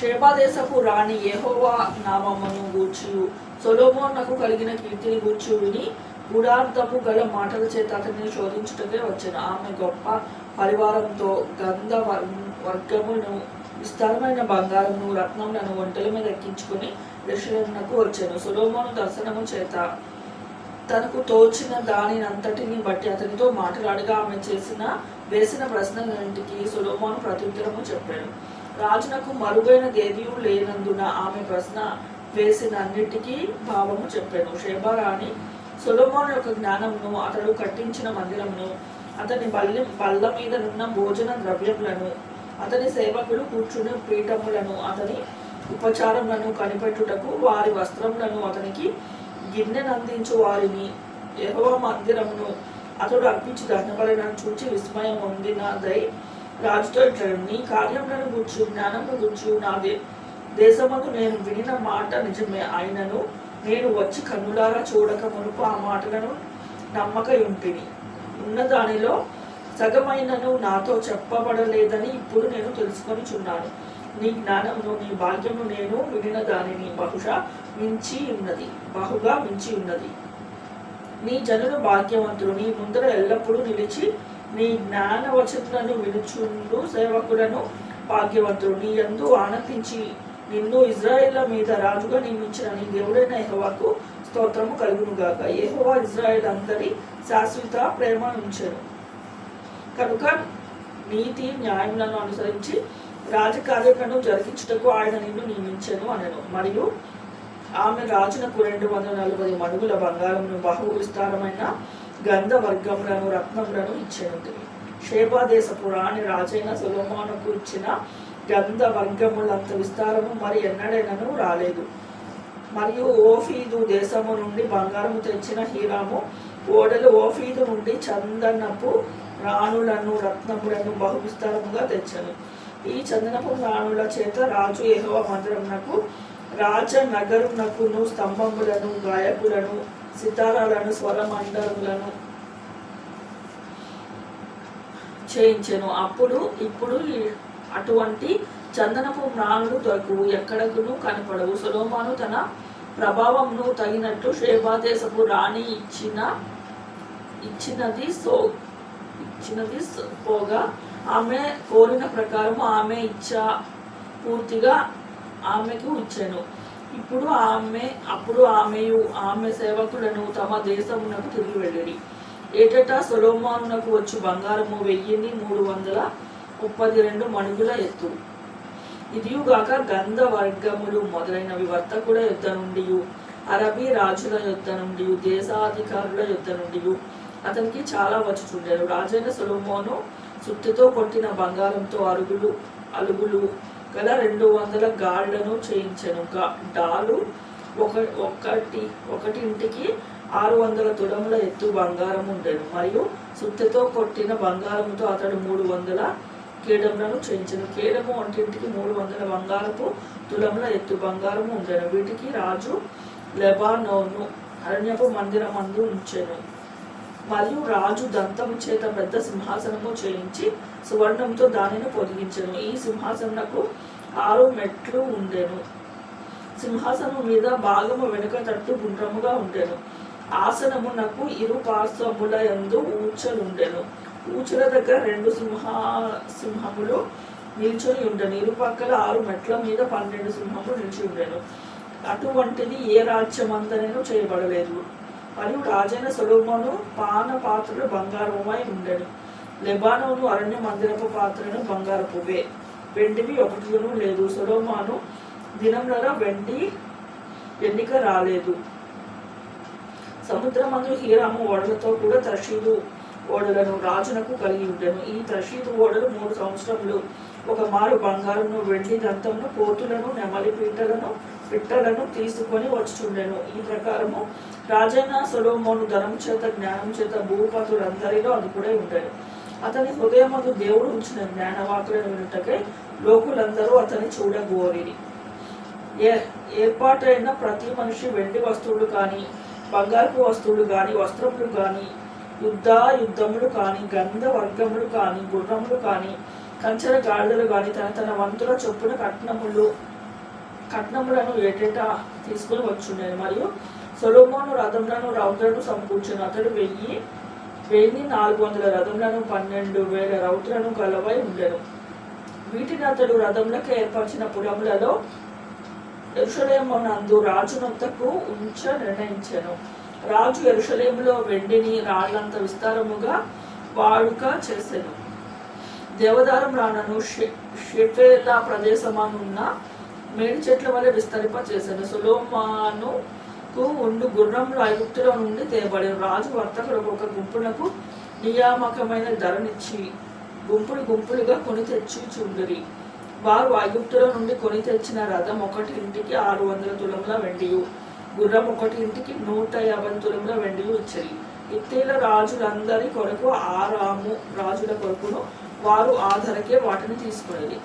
షేబాదేశపు రాణి యెహోవా నామమును గూర్చి. సొలోమోన్నకు కలిగిన కీర్తిని గూర్చి విని గుడార్థపు గల మాటల చేత అతన్ని శోధించుటకే వచ్చాను. ఆమె గొప్ప పరివారంతో గంధ వర్గమును విస్తారమైన బంగారమును రత్నములను ఒంటల మీద ఎక్కించుకుని యెరూషలేమునకు వచ్చాను. సులోమోను దర్శనము చేత తనకు తోచిన దానినంతటిని బట్టి అతనితో మాట్లాడగా ఆమె చేసిన వేసిన ప్రశ్నలన్నింటికి సులోమోను ప్రత్యుత్తరము చెప్పాడు రాజునకు మరుగైన దేవియు లేనందున ఆమె ప్రశ్న వేసినన్నిటికీ భావము చెప్పాను. షేబారాణి సొలోమోను యొక్క జ్ఞానమును అతడు కట్టించిన మందిరమును అతని బల్లి బల్ల మీద నున్న భోజన ద్రవ్యములను అతని సేవకులు కూర్చుని పీఠములను అతని ఉపచారములను కనిపెట్టుటకు వారి వస్త్రములను అతనికి గిన్నెనందించు వారిని. యెహోవా మందిరమును అతడు అర్పించి దహనబలను చూచి విస్మయం పొందినదై రాజుతో నీ కార్యములను గుర్చు జ్ఞానమును గుర్చు నా దే నేను వినిన మాట నిజమే. అయినను నేను వచ్చి కన్నులారా చూడక మునుపు ఆ మాటలను నమ్మక ఉంటిని ఉన్న దానిలో సగమైనను నాతో చెప్పబడలేదని ఇప్పుడు నేను తెలుసుకొని చున్నాను. నీ జ్ఞానమును నీ భాగ్యము నేను వినిన దానిని బహుశా మించి ఉన్నది బహుగా మించి ఉన్నది. నీ జనులు భాగ్యవంతులు నీ ముందర ఎల్లప్పుడూ నిలిచి నీ జ్ఞాన వచనను వినుచుండు సేవకులను భాగ్యవంతుడు. నీ యందు ఆనందించి నిన్ను ఇజ్రాయేళ్ళ మీద రాజుగా నియమించిన నీ దేవుడైన యహోవాకు స్తోత్రము కలుగును గాక యెహోవా ఇజ్రాయేల్ అందరి శాశ్వత ప్రేమ ఉంచెను కనుక నీతి న్యాయములను అనుసరించి రాజకార్యములను జరిగించుటకు ఆయన నిన్ను నియమించాను అనను. మరియు ఆమె రాజునకు రెండు వందల నలభై మడుగుల బంగారమును బహు విస్తారమైన గంధవర్గములను రత్నములను ఇచ్చెను షేబా దేశపు రాణి రాజైన సొలొమోనుకు ఇచ్చిన గంధవర్గములంత విస్తారము మరి ఎన్నడైనను రాలేదు. మరియు ఓఫీదు దేశము నుండి బంగారము తెచ్చిన హీరాము ఓడలు ఓఫీదు నుండి చందనపు రాణులను రత్నములను బహువిస్తారముగా తెచ్చను. ఈ చందనపు రాణుల చేత రాజు ఏహో మందిరమునకు రాజ నగరునకును స్తంభములను గాయకులను సితారాలను స్వరమండలను చేయించెను. అప్పుడు ఇప్పుడు అటువంటి చందనపు మ్రాణులు దొరకవు ఎక్కడకును కనపడవు. సులోమాను తన ప్రభావంను తగినట్టు శేభాదేశపు రాణి ఇచ్చిన ఇచ్చినది సో ఇచ్చినది సో- పోగా ఆమె కోరిన ప్రకారం ఆమె ఇచ్చా పూర్తిగా ఆమెకు ఇచ్చాను ఇప్పుడు ఆమె అప్పుడు ఆమెయు ఆమె సేవకులను తమ దేశమునకు తిరిగి వెళ్ళిరి. ఏటటా సొలోమానునకు వచ్చు బంగారము వెయ్యిని మూడు వందల ముప్పది రెండు మణుగుల ఎత్తు. ఇదియుగాక గంధ వర్గములు మొదలైనవి వర్తకుల యుద్ధ నుండి అరబీ రాజుల యుద్ధ నుండి దేశాధికారుల యుద్ధ నుండి అతనికి చాలా వచ్చుచుండెను. రాజైన సొలోమోను సుత్తితో కొట్టిన బంగారంతో అరుగులు అలుగులు గల రెండు వందల గాళ్ళను చేయించాను. గా- డాలు ఒక ఒకటి ఒకటి ఇంటికి ఆరు వందల తులముల ఎత్తు బంగారం ఉండెను. మరియు సుత్తెతో కొట్టిన బంగారముతో అతడు మూడు వందల కీడములను చేయించెను. కీడము వంటింటికి మూడు వందల బంగారపు తులముల ఎత్తు బంగారము ఉండెను. వీటికి రాజు లెబానోను అరణ్యపు మందిరమందు ఉంచెను. మరియు రాజు దంతము చేత పెద్ద సింహాసనము చేయించి సువర్ణంతో దానిని పొదిగించను. ఈ సింహాసనకు ఆరు మెట్లు ఉండెను. సింహాసనము మీద భాగము వెనుక తట్టు గుండ్రముగా ఉండెను. ఆసనమునకు ఇరు పార్శ్వముల యందు ఊచలుండెను. ఊచల దగ్గర రెండు సింహ సింహములు నిల్చొని ఉండెను. ఇరుపక్కల ఆరు మెట్ల మీద పన్నెండు సింహములు నిలిచి ఉండెను. అటువంటిది ఏ రాజ్యమంతనూ చేయబడలేదు. మరియు రాజైన సొలోమోను పాన పాత్రలు బంగారమై ఉండెను. లెబానోను అరణ్య మందిరపు పాత్రను బంగారపువే వెండివి ఒకటిలోనూ లేదు. సొలోమాను దినములలో వెండి ఎన్నిక రాలేదు. సముద్రమందు హీరాము ఓడలతో కూడా త్రషీదు ఓడలను రాజునకు కలిగి ఉండెను. ఈ త్రషీదు ఓడలు మూడు సంవత్సరములు. ఒక మారు బంగారమును వెండి దంతమును కోతులను నెమలి పీటలను పిట్టలను తీసుకొని వచ్చుచుండెను. ఈ ప్రకారము రాజన్న సొలోమోను ధనం చేత జ్ఞానం చేత భూపతులందరిలో అది కూడా ఉండెను. అతని హృదయమందు దేవుడు ఉంచిన. జ్ఞానవాకులను వినుటకై లోకులందరూ అతని చూడగోరిరి. ఏ ఏర్పాటైన ప్రతి మనిషి వెండి వస్తువులు కానీ బంగారపు వస్తువులు కానీ వస్త్రములు కానీ యుద్ధ యుద్ధములు కానీ గంధ వర్గములు కానీ గుర్రములు కానీ కంచర గాడిదలు కానీ తన తన వంతుల చొప్పున కట్నములు కట్నములను ఏటేటా తీసుకుని వచ్చుండేది. మరియు సొలోమోను రథములను రౌతులను సమకూర్చును. అతడు వెయ్యి వెయ్యి నాలుగు వందల రథములను పన్నెండు వేల రౌతులను గలవై ఉండెను. వీటిని అతడు రథములకు ఏర్పరిచిన పురములలో ఎరుషలేమునందు రాజునంతకు ఉంచ నిర్ణయించాను. రాజు ఎరుషలేములో వెండిని రాళ్ళంత విస్తారముగా వాడుక చేసెను. దేవదారం రాణను షెఫేలా ప్రదేశమానున్న మేడి చెట్ల వలె విస్తరింప చేశాను. సులోమానుకు ఉండు గుర్రంలో ఐగుప్తులో నుండి తేబడి రాజు వర్తకుడు ఒక గుంపునకు నియామకమైన ధరనిచ్చి గుంపులు గుంపులుగా కొని తెచ్చి చుండిరి వారు ఐగుప్తులో నుండి కొని తెచ్చిన రథం ఒకటి ఇంటికి ఆరు వందల తులముల వెండియు. గుర్రం ఒకటి ఇంటికి నూట యాభై తులముల వెండియు ఇచ్చరి. ఇత్తేల రాజులందరి కొరకు ఆరాము రాజుల కొరకును వారు ఆ ధరకే వాటిని తీసుకునేది